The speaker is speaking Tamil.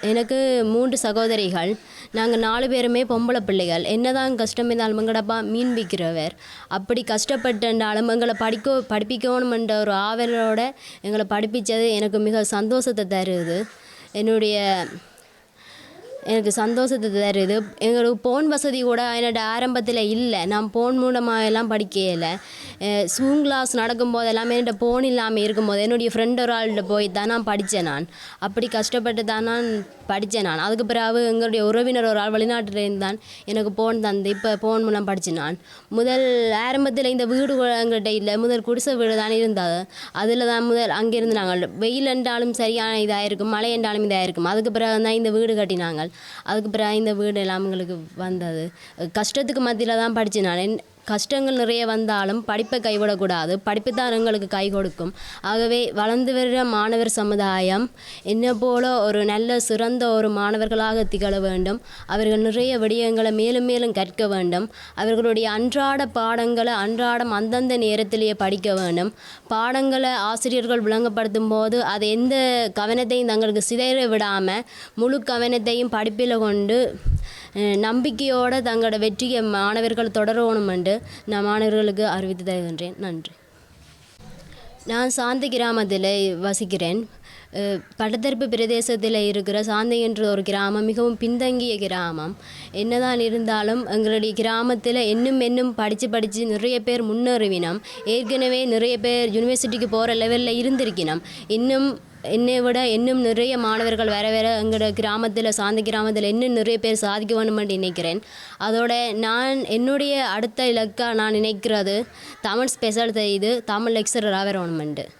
எனக்கு மூன்று சகோதரிகள். நாங்கள் நாலு பேருமே பொம்பளை பிள்ளைகள். என்னதான் கஷ்டம் இருந்தாலும் எங்கடப்பா மீன் விற்கிறவர் அப்படி கஷ்டப்பட்டாலும் எங்களை படிக்க படிப்பிக்கணுமென்ற ஒரு ஆவலோட எங்களை படிப்பிச்சது எனக்கு மிக சந்தோஷத்தை தருது. என்னுடைய எனக்கு சந்தோஷத்தை தருது. எங்களுக்கு போன் வசதி கூட என்னோட ஆரம்பத்தில் இல்லை. நான் போன் மூலமாக எல்லாம் படிக்கல ஸ்கூல் கிளாஸ் நடக்கும்போது எல்லாமே என்னோட போன் இல்லாமல் இருக்கும்போது என்னுடைய ஃப்ரெண்ட் ஒரு ஆள்கிட்ட போய் தான் நான் படித்தேன் நான். அப்படி கஷ்டப்பட்டு தான் நான் படித்தேன் நான். அதுக்கு பிறகு எங்களுடைய உறவினர் ஒரு ஆள் வெளிநாட்டிலேருந்து தான் எனக்கு போன் தந்து இப்போ போன் மூலம் படித்தேன் நான். முதல் ஆரம்பத்தில் இந்த வீடு எங்கள்கிட்ட இல்லை. முதல் குடிசை வீடு தான் இருந்தது. அதில் தான் முதல் அங்கேருந்து நாங்கள். வெயில் என்றாலும் சரியான இதாக இருக்கும் மழை என்றாலும் இதாக இருக்கும் அதுக்கு பிறகு தான் இந்த வீடு கட்டினாங்க. அதுக்கு பிறகு இந்த வீடு எல்லாம் எங்களுக்கு வந்தது. கஷ்டத்துக்கு மத்தியில் தான் படித்தேன் நான் கஷ்டங்கள் நிறைய வந்தாலும் படிப்பை கைவிடக்கூடாது. படிப்பு தான் எங்களுக்கு கை கொடுக்கும். ஆகவே வளர்ந்து வர்ற மாணவர் சமுதாயம் என்ன போல ஒரு நல்ல சிறந்த ஒரு மாணவர்களாக திகழ வேண்டும். அவர்கள் நிறைய விடயங்களை மேலும் மேலும் கற்க வேண்டும். அவர்களுடைய அன்றாட பாடங்களை அன்றாடம் அந்தந்த நேரத்திலேயே படிக்க வேண்டும். பாடங்களை ஆசிரியர்கள் விளங்கப்படுத்தும் போது அது எந்த கவனத்தையும் தங்களுக்கு சிதற விடாமல் முழு கவனத்தையும் படிப்பில் கொண்டு நம்பிக்கையோடு தங்களோட வெற்றியை மாணவர்கள் தொடரணும் என்று நான் மாணவர்களுக்கு அறிவித்து தருகின்றேன். நன்றி. நான் சாந்தி கிராமத்தில் வசிக்கிறேன். படத்தரப்பு பிரதேசத்தில் இருக்கிற சாந்தி என்ற ஒரு கிராமம் மிகவும் பின்தங்கிய கிராமம். என்னதான் இருந்தாலும் எங்களுடைய கிராமத்தில் இன்னும் இன்னும் படித்து படித்து நிறைய பேர் முன்னேறுவினோம். ஏற்கனவே நிறைய பேர் யூனிவர்சிட்டிக்கு போகிற லெவலில் இருந்திருக்கணும் இன்னும் என்னை விட இன்னும் நிறைய மாணவர்கள் வேறு வேறு எங்களோட கிராமத்தில் சார்ந்த கிராமத்தில் இன்னும் நிறைய பேர் சாதிக்க வேணுமென்று நினைக்கிறேன். அதோட நான் என்னுடைய அடுத்த இலக்காக நான் நினைக்கிறது தமிழ் ஸ்பெஷல் இது தமிழ் லெக்சரராக வரணுமெண்டு